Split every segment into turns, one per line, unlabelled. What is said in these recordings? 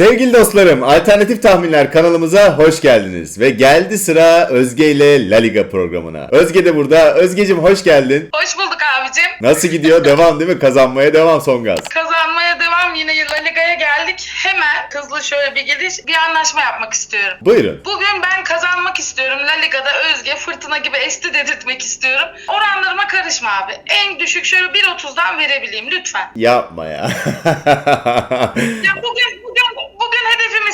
Sevgili dostlarım, Alternatif Tahminler kanalımıza hoş geldiniz. Ve geldi sıra Özge ile La Liga programına. Özge de burada. Özgecim hoş geldin.
Hoş bulduk abicim.
Nasıl gidiyor? devam değil mi? Kazanmaya devam son gaz.
Kazanmaya devam yine La Liga'ya geldik. Hemen hızlı şöyle bir giriş, bir anlaşma yapmak istiyorum.
Buyurun.
Bugün ben kazanmak istiyorum. La Liga'da Özge fırtına gibi esti dedirtmek istiyorum. Oranlarıma karışma abi. En düşük şöyle 1.30'dan verebileyim lütfen.
Yapma ya.
Ya bugün bugün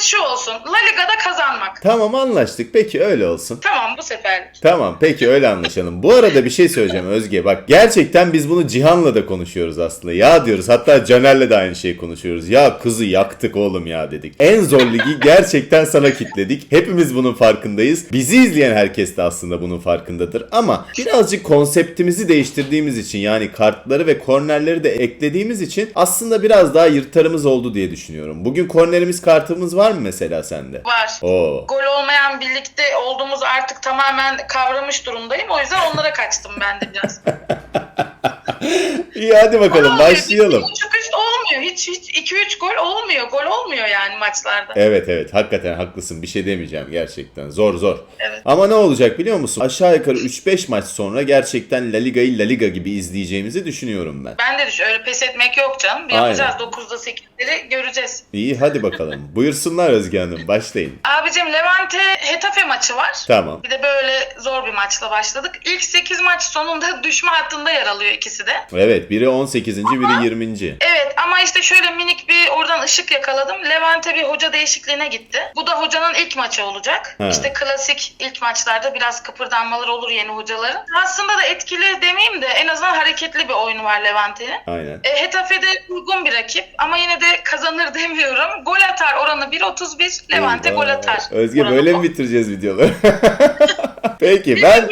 şu olsun. La Liga'da kazanmak.
tamam anlaştık. Peki öyle olsun.
Tamam bu sefer.
Tamam peki öyle anlaşalım. Bu arada bir şey söyleyeceğim Özge. Bak gerçekten biz bunu Cihan'la da konuşuyoruz aslında. Ya diyoruz hatta Caner'le de aynı şeyi konuşuyoruz. Ya kızı yaktık oğlum ya dedik. En zor ligi gerçekten sana kitledik. Hepimiz bunun farkındayız. Bizi izleyen herkes de aslında bunun farkındadır. Ama birazcık konseptimizi değiştirdiğimiz için yani kartları ve kornerleri de eklediğimiz için aslında biraz daha yırtarımız oldu diye düşünüyorum. Bugün kornerimiz kartımız var mı mesela sende?
Var.
Oo.
Gol olmayan birlikte olduğumuzu artık tamamen kavramış durumdayım. O yüzden onlara kaçtım ben de biraz.
İyi hadi bakalım
Olmuyor,
başlayalım.
Buçuk üst olmuyor. Hiç hiç 2-3 gol olmuyor. Gol olmuyor yani maçlarda.
Evet evet hakikaten haklısın bir şey demeyeceğim gerçekten zor zor.
Evet.
Ama ne olacak biliyor musun? Aşağı yukarı 3-5 maç sonra gerçekten La Liga'yı La Liga gibi izleyeceğimizi düşünüyorum ben.
Ben de düş öyle pes etmek yok canım.
Aynen.
Yapacağız 9'da 8'leri göreceğiz.
İyi hadi bakalım. Buyursunlar Özge Hanım başlayın.
Abicim Levante Hetafe maçı var.
Tamam.
Bir de böyle zor bir maçla başladık. İlk 8 maç sonunda düşme hattında yer alıyor ikisi de.
Evet biri 18. biri 20.
Evet ama işte şöyle minik bir oradan ışık yakaladım. Levante bir hoca değişikliğine gitti. Bu da hocanın ilk maçı olacak.
Ha.
İşte klasik ilk maçlarda biraz kıpırdanmalar olur yeni hocaların. Aslında da etkili demeyeyim de en azından hareketli bir oyunu var Levante'nin.
Aynen.
E, Hetafe'de uygun bir rakip ama yine de kazanır demiyorum. Gol atar oranı 1.31. Levante gol atar.
Özge böyle mi bitireceğiz videoları? Peki ben
kazanmak.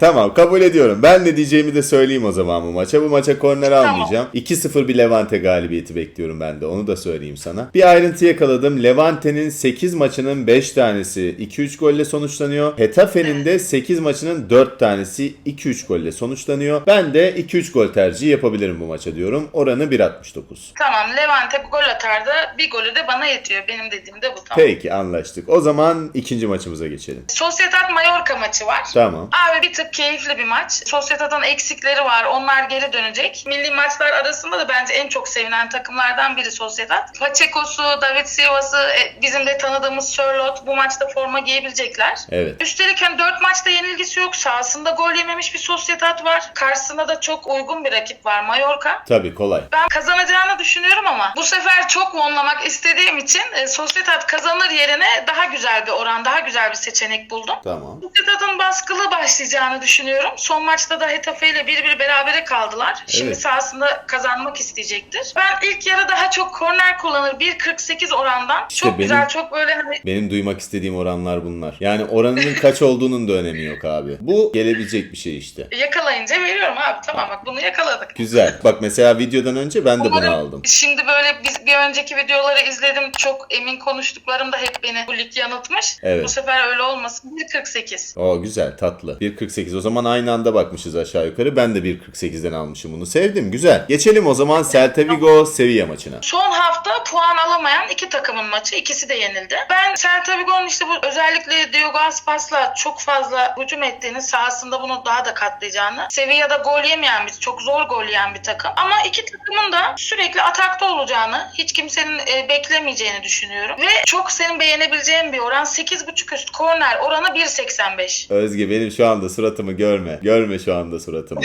Tamam kabul ediyorum. Ben ne diyeceğimi de söyleyeyim o zaman bu maça. Bu maça korner almayacağım. 2-0 bir Levante galibiyeti bekliyorum ben de. Onu da söyleyeyim sana. Bir ayrıntı yakaladım. Levante'nin 8 maçının 5 tanesi 2-3 golle sonuçlanıyor. Hetafe'nin de 8 maçının 4 tanesi 2-3 golle sonuçlanıyor. Ben de 2-3 gol tercihi yapabilirim bu maça diyorum. Oranı 1.69.
Tamam Levante gol atar da bir golü de bana yetiyor. Benim dediğim de bu tamam.
Peki anlaştık. O zaman ikinci maçımıza geçelim.
Sociedad Mallorca maçı var.
Tamam.
Abi bir tık keyifli bir maç. Sociedad'ın eksikleri var. Onlar geri dönecek. Milli maçlar arasında da bence en çok sevilen takımlardan biri Sociedad. Pacheco'su, David Silva'sı, e, bizim de tanıdığımız Sörloth bu maçta forma giyebilecekler.
Evet.
Üstelik hani 4 maçta yenilgisi yok. Sahasında gol yememiş bir Sociedad var. Karşısında da çok uygun bir rakip var Mallorca.
Tabii kolay.
Ben kazanacağını düşünüyorum ama bu sefer çok monlamak istediğim için e, Sociedad kazanır yerine daha güzel bir oran, daha güzel bir seçenek buldum.
Tamam.
Sociedad'ın baskılı başlayacağını düşünüyorum. Son maçta da Hetafe ile bir bir berabere kaldılar. Şimdi
Evet.
sahasında kazanmak isteyecektir. Ben ilk yarı daha çok korner kullanır. 1.48 orandan.
İşte
çok
benim-
güzel, çok böyle hani
Benim duymak istediğim oranlar bunlar. Yani oranının kaç olduğunun da önemi yok abi. Bu gelebilecek bir şey işte.
yakalayınca veriyorum abi. Tamam bak bunu yakaladık.
Güzel. Bak mesela videodan önce ben de bunu
Umarım
aldım.
Şimdi böyle biz bir önceki videoları izledim. Çok emin konuştuklarım da hep beni bu lig yanıltmış.
Evet.
Bu sefer öyle olmasın. 1.48.
O güzel tatlı. 1.48 o zaman aynı anda bakmışız aşağı yukarı. Ben de 1.48'den almışım bunu. Sevdim güzel. Geçelim o zaman Celta Vigo Sevilla maçına.
Son hafta puan alamayan iki takımın maçı. ikisi de yenildi. Ben Celta Vigo'nun işte bu özellikle Diogo Aspas'la çok fazla hücum ettiğini, sahasında bunu daha da katlayacağını. Sevilla'da gol yemeyen bir, çok zor gol yiyen bir takım. Ama iki takımın da sürekli atakta olacağını, hiç kimsenin e, beklemeyeceğini düşünüyorum. Ve çok senin beğenebileceğin bir oran. 8.5 üst korner oranı 1.85.
Özge benim şu anda suratımı görme. Görme şu anda suratımı.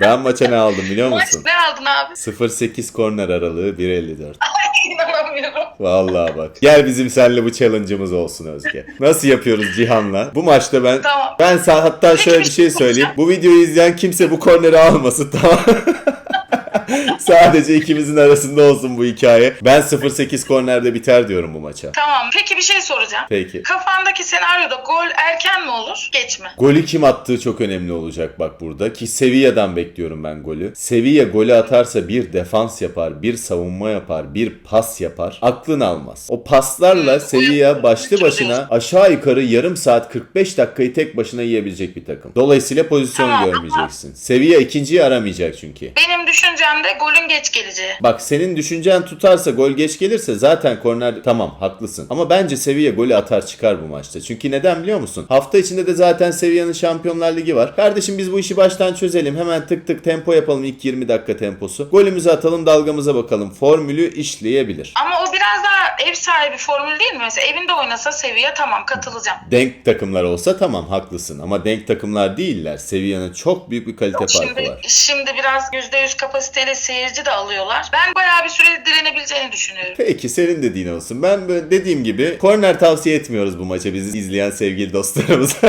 Ben maça ne aldım biliyor
Maç
musun?
ne aldın abi?
0.8 korner aralığı 1.54.
İnanamıyorum.
Vallahi bak. Gel bizim seninle bu challenge'ımız olsun Özge. Nasıl yapıyoruz Cihan'la? Bu maçta ben
Tamam.
ben sa- hatta şöyle bir şey söyleyeyim. Bu videoyu izleyen kimse bu korneri almasın tamam. Sadece ikimizin arasında olsun bu hikaye. Ben 0-8 kornerde biter diyorum bu maça.
Tamam. Peki bir şey soracağım.
Peki.
Kafandaki senaryoda gol erken mi olur, geç mi?
Golü kim attığı çok önemli olacak bak burada ki Sevilla'dan bekliyorum ben golü. Sevilla golü atarsa bir defans yapar, bir savunma yapar, bir pas yapar. Aklın almaz. O paslarla Sevilla başlı başına aşağı yukarı yarım saat 45 dakikayı tek başına yiyebilecek bir takım. Dolayısıyla pozisyon
Tamam.
görmeyeceksin. Sevilla ikinciyi aramayacak çünkü.
Benim düşüncem de golün geç geleceği.
Bak senin düşüncen tutarsa gol geç gelirse zaten korner tamam haklısın. Ama bence Sevilla golü atar çıkar bu maçta. Çünkü neden biliyor musun? Hafta içinde de zaten Sevilla'nın Şampiyonlar Ligi var. Kardeşim biz bu işi baştan çözelim. Hemen tık tık tempo yapalım ilk 20 dakika temposu. Golümüzü atalım dalgamıza bakalım. Formülü işleyebilir.
Ama o biraz daha ev sahibi formül değil mi? Mesela evinde oynasa seviye tamam katılacağım.
Denk takımlar olsa tamam haklısın. Ama denk takımlar değiller. Sevilla'nın çok büyük bir kalite farkı
Şimdi,
var.
şimdi biraz %100 kapasiteyle seyirci de alıyorlar. Ben bayağı bir süre direnebileceğini düşünüyorum.
Peki senin dediğin olsun. Ben dediğim gibi korner tavsiye etmiyoruz bu maça bizi izleyen sevgili dostlarımız.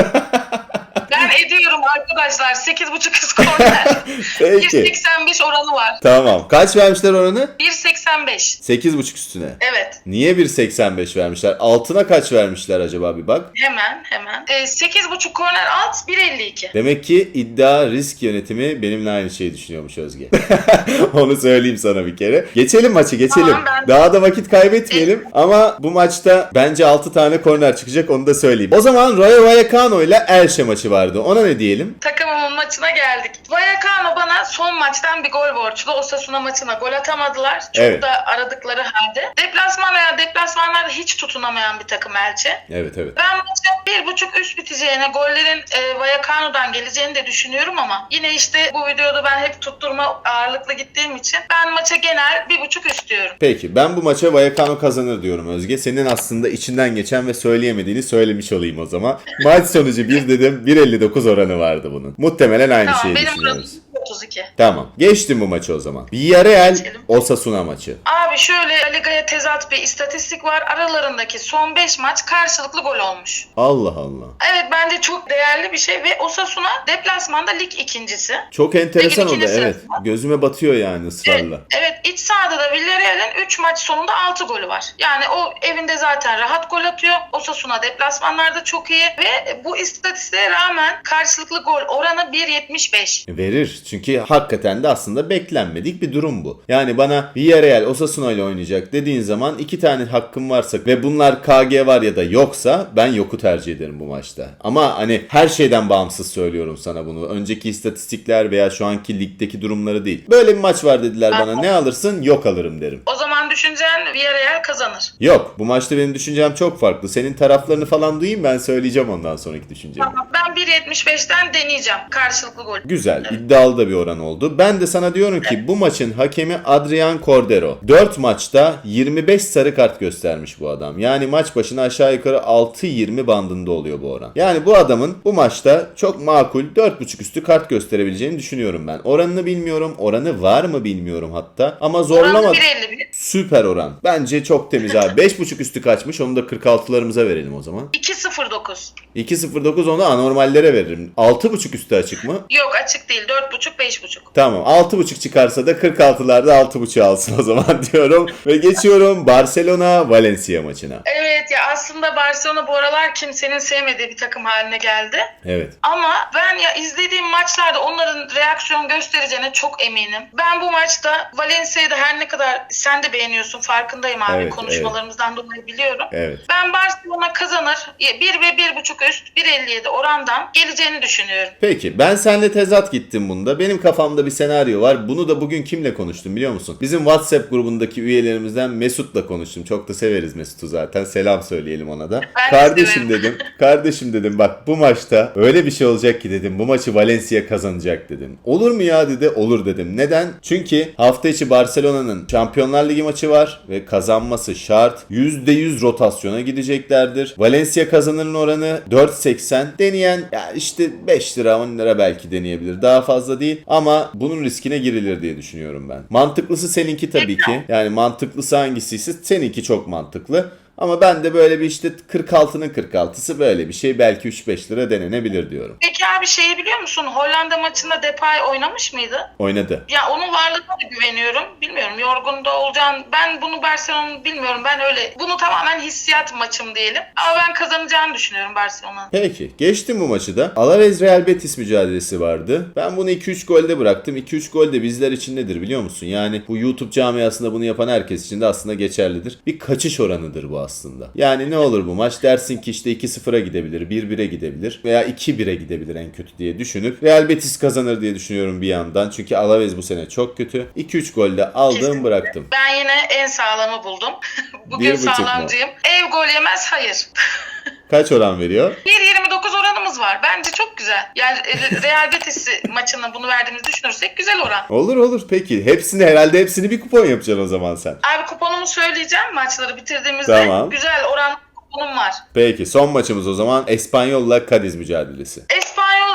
Ben ediyorum arkadaşlar 8.5 üst korner.
Peki.
1.85 oranı var.
Tamam. Kaç vermişler oranı?
1.85.
8.5 üstüne.
Evet.
Niye 1.85 vermişler? Altına kaç vermişler acaba bir bak.
Hemen hemen. Ee, 8.5 korner alt 1.52.
Demek ki iddia risk yönetimi benimle aynı şeyi düşünüyormuş Özge. Onu söyleyeyim sana bir kere. Geçelim maçı geçelim.
Tamam, ben-
Daha da vakit kaybetmeyelim. Ama bu maçta bence 6 tane korner çıkacak onu da söyleyeyim. O zaman Rayo Vallecano ile Elche maçı vardı. Ona ne diyelim?
Takımımın maçına geldik. Vallecano bana son maçtan bir gol borçlu. Osasuna maçına gol atamadılar. Çok
Evet.
da aradıkları halde. Deplasman veya deplasmanlarda hiç tutunamayan bir takım Elçe.
Evet evet.
Ben maçın bir buçuk üst biteceğine, gollerin e, Vallecano'dan geleceğini de düşünüyorum ama yine işte bu videoda ben hep tutturma ağırlıklı gittiğim için ben maça genel bir buçuk üst diyorum.
Peki ben bu maça Vallecano kazanır diyorum Özge. Senin aslında içinden geçen ve söyleyemediğini söylemiş olayım o zaman. Maç sonucu 1 dedim 1.59 oranı vardı bunun. Muhtemelen aynı
Tamam
şeyi
benim
düşünüyoruz.
oranım 32.
Tamam. Geçtim bu maçı o zaman. Villarreal
Geçelim.
Osasuna maçı.
Abi şöyle La Liga'ya tezat bir istatistik var. Aralarındaki son 5 maç karşılıklı gol olmuş.
Allah Allah.
Evet bence çok değerli bir şey ve Osasuna deplasmanda lig ikincisi.
Çok enteresan oldu evet. Gözüme batıyor yani ısrarla.
Evet iç sahada da Villarreal'in 3 maç sonunda 6 golü var. Yani o evinde zaten rahat gol atıyor. Osasuna deplasmanlarda çok iyi ve bu istatistiğe rağmen karşılıklı gol oranı 1.75.
Verir. Çünkü hakikaten de aslında beklenmedik bir durum bu. Yani bana Villarreal Osasuna ile oynayacak dediğin zaman iki tane hakkım varsa ve bunlar KG var ya da yoksa ben yoku tercih ederim bu maçta. Ama hani her şeyden bağımsız söylüyorum sana bunu. Önceki istatistikler veya şu anki ligdeki durumları değil. Böyle bir maç var dediler bana. Ne alırsın? Yok alırım derim.
O düşüncen Villarreal kazanır.
Yok. Bu maçta benim düşüncem çok farklı. Senin taraflarını falan duyayım ben söyleyeceğim ondan sonraki düşüncemi.
Tamam, Ben 1.75'ten deneyeceğim karşılıklı gol.
Güzel, iddialı da bir oran oldu. Ben de sana diyorum ki bu maçın hakemi Adrian Cordero. 4 maçta 25 sarı kart göstermiş bu adam. Yani maç başına aşağı yukarı 6-20 bandında oluyor bu oran. Yani bu adamın bu maçta çok makul 4.5 üstü kart gösterebileceğini düşünüyorum ben. Oranını bilmiyorum, oranı var mı bilmiyorum hatta. Ama
Oranı
zorlama
1.51.
süper oran. Bence çok temiz abi. 5.5 üstü kaçmış onu da 46'larımıza verelim o zaman.
2.09.
2.09 onu anormallere veririm. 6.5 üstü açık mı?
Yok açık değil 4.5 5.5.
Tamam 6.5 çıkarsa da 46'larda 6.5 alsın o zaman diyorum. Ve geçiyorum Barcelona Valencia maçına.
Evet ya aslında Barcelona bu aralar kimsenin sevmediği bir takım haline geldi.
Evet.
Ama ben ya izlediğim maçlarda onların reaksiyon göstereceğine çok eminim. Ben bu maçta Valencia'yı da her ne kadar sen de beğeniyorsun farkındayım abi
Evet,
konuşmalarımızdan dolayı biliyorum.
Evet.
Ben Barcelona kazanır 1 ve 1.5 üst 1.57 orandan geleceğini düşünüyorum.
Peki ben seninle tezat gittim bunda. Benim kafamda bir senaryo var. Bunu da bugün kimle konuştum biliyor musun? Bizim WhatsApp grubundaki üyelerimizden Mesut'la konuştum. Çok da severiz Mesut'u zaten. Selam söyleyelim ona da.
Ben de
kardeşim dedim. Kardeşim dedim bak bu maçta öyle bir şey olacak ki dedim. Bu maçı Valencia kazanacak dedim. Olur mu ya dedi. Olur dedim. Neden? Çünkü hafta içi Barcelona'nın Şampiyonlar Ligi maçı var ve kazanması şart. %100 rotasyona gideceklerdir. Valencia kazanırın oranı 4.80. Deneyen ya işte 5 lira 10 lira belki deneyebilir. Daha fazla değil ama bunun riskine girilir diye düşünüyorum ben. Mantıklısı seninki tabii ki. Yani mantıklısı hangisiyse seninki çok mantıklı. Ama ben de böyle bir işte 46'nın 46'sı böyle bir şey belki 3-5 lira denenebilir diyorum.
Peki abi şeyi biliyor musun? Hollanda maçında Depay oynamış mıydı?
Oynadı.
Ya onun varlığına da güveniyorum. Bilmiyorum yorgun da olacağını. Ben bunu Barcelona'nın bilmiyorum. Ben öyle. Bunu tamamen hissiyat maçım diyelim. Ama ben kazanacağını düşünüyorum Barcelona'nın.
Peki geçtim bu maçı da. Alaves Real Betis mücadelesi vardı. Ben bunu 2-3 golde bıraktım. 2-3 gol de bizler için nedir biliyor musun? Yani bu YouTube camiasında bunu yapan herkes için de aslında geçerlidir. Bir kaçış oranıdır bu aslında. Yani ne olur bu maç dersin ki işte 2-0'a gidebilir, 1-1'e gidebilir veya 2-1'e gidebilir en kötü diye düşünüp Real Betis kazanır diye düşünüyorum bir yandan. Çünkü Alaves bu sene çok kötü. 2-3 golde aldım
Kesinlikle.
bıraktım.
Ben yine en sağlamı buldum. Bugün sağlamcıyım. Ev gol yemez hayır.
Kaç oran veriyor?
1.29 oranımız var. Bence çok güzel. Yani e, Real Betis maçına bunu verdiğimizi düşünürsek güzel oran.
Olur olur peki. Hepsini herhalde hepsini bir kupon yapacaksın o zaman sen.
Abi kuponumu söyleyeceğim maçları bitirdiğimizde.
Tamam.
Güzel oran kuponum var.
Peki son maçımız o zaman Espanyol'la Cadiz mücadelesi.
Espanyol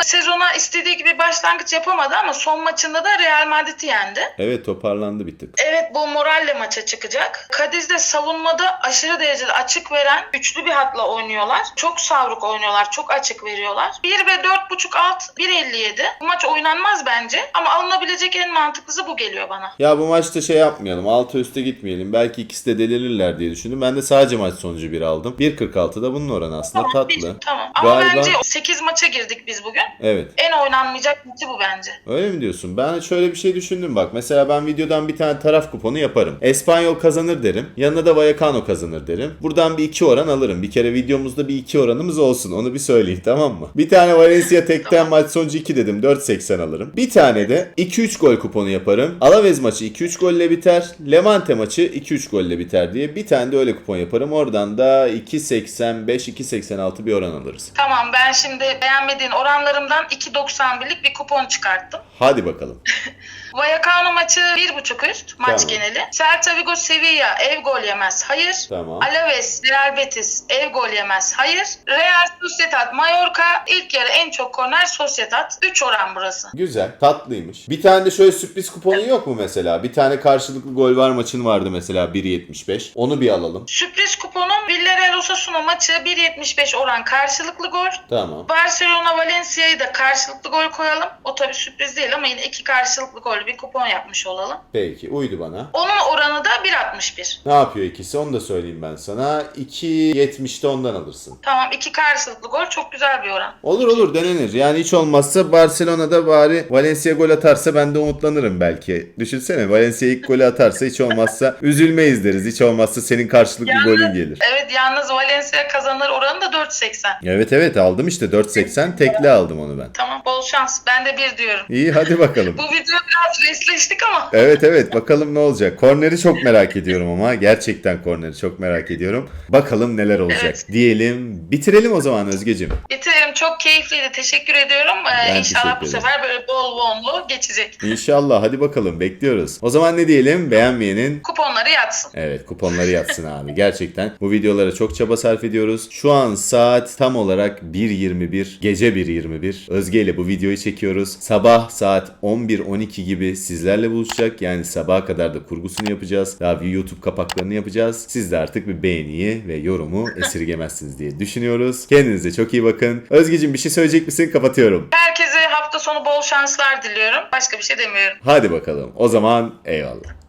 sezona istediği gibi başlangıç yapamadı ama son maçında da Real Madrid'i yendi.
Evet toparlandı bir tık.
Evet bu moralle maça çıkacak. Cadiz de savunmada aşırı derecede açık veren üçlü bir hatla oynuyorlar. Çok savruk oynuyorlar. Çok açık veriyorlar. 1 ve 4.5 alt 1.57. Bu maç oynanmaz bence ama alınabilecek en mantıklısı bu geliyor bana.
Ya bu maçta şey yapmayalım. Altı üste gitmeyelim. Belki ikisi de delirirler diye düşündüm. Ben de sadece maç sonucu bir aldım. 1.46'da bunun oranı aslında
Tamam,
tatlı.
bir- tamam. Ama
Galiba-
bence 8 maça girdik biz bugün.
Evet.
En oynanmayacak maçı bu bence.
Öyle mi diyorsun? Ben şöyle bir şey düşündüm bak. Mesela ben videodan bir tane taraf kuponu yaparım. Espanyol kazanır derim. Yanına da Vallecano kazanır derim. Buradan bir iki oran alırım. Bir kere videomuzda bir iki oranımız olsun. Onu bir söyleyeyim tamam mı? Bir tane Valencia tekten maç sonucu 2 dedim. 4.80 alırım. Bir tane de 2-3 gol kuponu yaparım. Alaves maçı 2-3 golle biter. Levante maçı 2-3 golle biter diye. Bir tane de öyle kupon yaparım. Oradan da 2.85-2.86 bir oran alırız.
Tamam ben şimdi beğenmediğin oranlarımdan 2.91'lik bir kupon çıkarttım.
Hadi bakalım.
Vallecano maçı 1.5 üst maç
Tamam.
geneli. Celta Vigo Sevilla ev gol yemez. Hayır.
Tamam.
Alaves Real Betis ev gol yemez. Hayır. Real Sociedad Mallorca ilk yarı en çok korner Sociedad. 3 oran burası.
Güzel, tatlıymış. Bir tane de şöyle sürpriz kuponun yok mu mesela? Bir tane karşılıklı gol var maçın vardı mesela 1.75. Onu bir alalım.
Sürpriz kuponum Villarreal Osasuna maçı 1.75 oran karşılıklı gol.
Tamam.
Barcelona Valencia'yı da karşılıklı gol koyalım. O tabii sürpriz değil ama yine iki karşılıklı gol bir kupon yapmış olalım.
Peki, uydu bana.
Onun oranı da 1.61.
Ne yapıyor ikisi? Onu da söyleyeyim ben sana. 2.70'de ondan alırsın.
Tamam iki karşılıklı gol çok güzel bir oran.
Olur olur denenir. Yani hiç olmazsa Barcelona'da bari Valencia gol atarsa ben de umutlanırım belki. Düşünsene Valencia ilk golü atarsa hiç olmazsa üzülmeyiz deriz. Hiç olmazsa senin karşılıklı
Yalnız-
golün gelir.
Evet yalnız Valencia kazanır oranı da 4.80.
Evet evet aldım işte 4.80 tekli aldım onu ben.
Tamam bol şans. Ben de bir diyorum.
İyi hadi bakalım.
Bu video biraz resleştik ama.
Evet evet bakalım ne olacak. Korneri çok merak ediyorum ama gerçekten korneri çok merak ediyorum. Bakalım neler olacak
Evet.
diyelim. Bitirelim o zaman Özgecim.
Bitirelim. Çok keyifliydi. Teşekkür ediyorum. Ee,
Ben
İnşallah
teşekkür
bu sefer böyle bol bonlu geçecek.
İnşallah hadi bakalım bekliyoruz. O zaman ne diyelim beğenmeyenin
Kuponları yatsın.
Evet kuponları yatsın abi. Gerçekten bu videolara çok çaba sarf ediyoruz. Şu an saat tam olarak 1.21. Gece 1.21. Özge ile bu videoyu çekiyoruz. Sabah saat 11-12 gibi sizlerle buluşacak. Yani sabaha kadar da kurgusunu yapacağız. Daha YouTube kapaklarını yapacağız. Siz de artık bir beğeniyi ve yorumu esirgemezsiniz diye düşünüyoruz. Kendinize çok iyi bakın. Özgeciğim bir şey söyleyecek misin? Kapatıyorum.
Herkese hafta sonu bol şanslar diliyorum. Başka bir şey demiyorum.
Hadi bakalım. O zaman eyvallah.